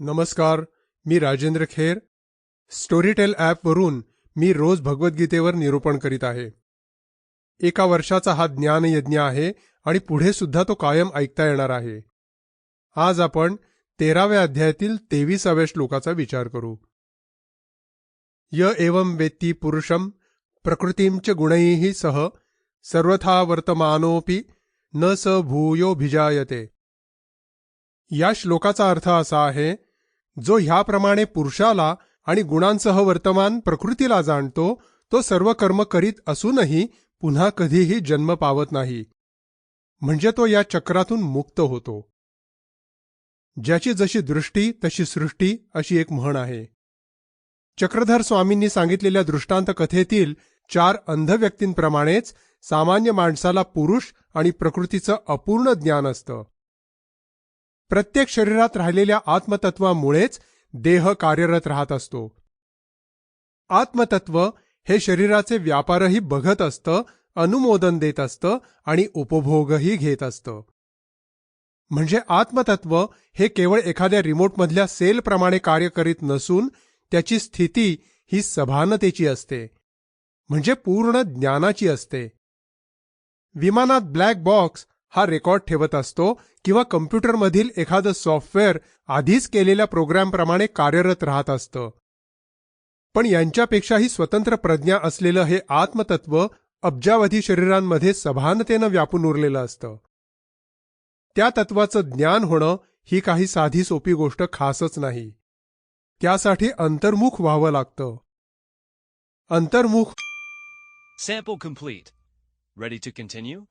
नमस्कार मी राजेंद्र खेर. स्टोरीटेल ॲपवरून मी रोज भगवद्गीतेवर निरूपण करीत आहे. एका वर्षाचा हा ज्ञानयज्ञ आहे आणि पुढे सुद्धा तो कायम ऐकता येणार आहे. आज आपण तेराव्या अध्यायातील तेविसाव्या श्लोकाचा विचार करू. य एवं वेत्ती पुरुषम प्रकृतीं च गुणैः सह सर्वथा वर्तमानोपी न स भूयोभिजायते या श्लोकाचा अर्थ असा आहे जो ह्याप्रमाणे पुरुषाला आणि गुणांसह वर्तमान प्रकृतीला जाणतो तो सर्व कर्म करीत असूनही पुन्हा कधीही जन्म पावत नाही. म्हणजे तो या चक्रातून मुक्त होतो. ज्याची जशी दृष्टी तशी सृष्टी अशी एक म्हण आहे. चक्रधर स्वामींनी सांगितलेल्या दृष्टांत कथेतील चार अंध व्यक्तींप्रमाणेच सामान्य माणसाला पुरुष आणि प्रकृतीचं अपूर्ण ज्ञान असतं. प्रत्येक शरीरात राहिलेल्या आत्मतत्वामुळेच देह कार्यरत राहत असतो. आत्मतत्व हे शरीराचे व्यापारही बघत असतं अनुमोदन देत असतं आणि उपभोगही घेत असतं. म्हणजे आत्मतत्व हे केवळ एखाद्या रिमोटमधल्या सेलप्रमाणे कार्य करीत नसून त्याची स्थिती ही सभानतेची असते. म्हणजे पूर्ण ज्ञानाची असते. विमानात ब्लॅक बॉक्स हा रेकॉर्ड ठेवत असतो किंवा कम्प्युटरमधील एखादं सॉफ्टवेअर आधीच केलेल्या प्रोग्रामप्रमाणे कार्यरत राहत असतं. पण यांच्यापेक्षाही स्वतंत्र प्रज्ञा असलेलं हे आत्मतत्व अब्जावधी शरीरांमध्ये सभानतेनं व्यापून उरलेलं असतं. त्या तत्वाचं ज्ञान होणं ही काही साधी सोपी गोष्ट खासच नाही. त्यासाठी अंतर्मुख व्हावं लागतं. अंतर्मुख sample complete. Ready to continue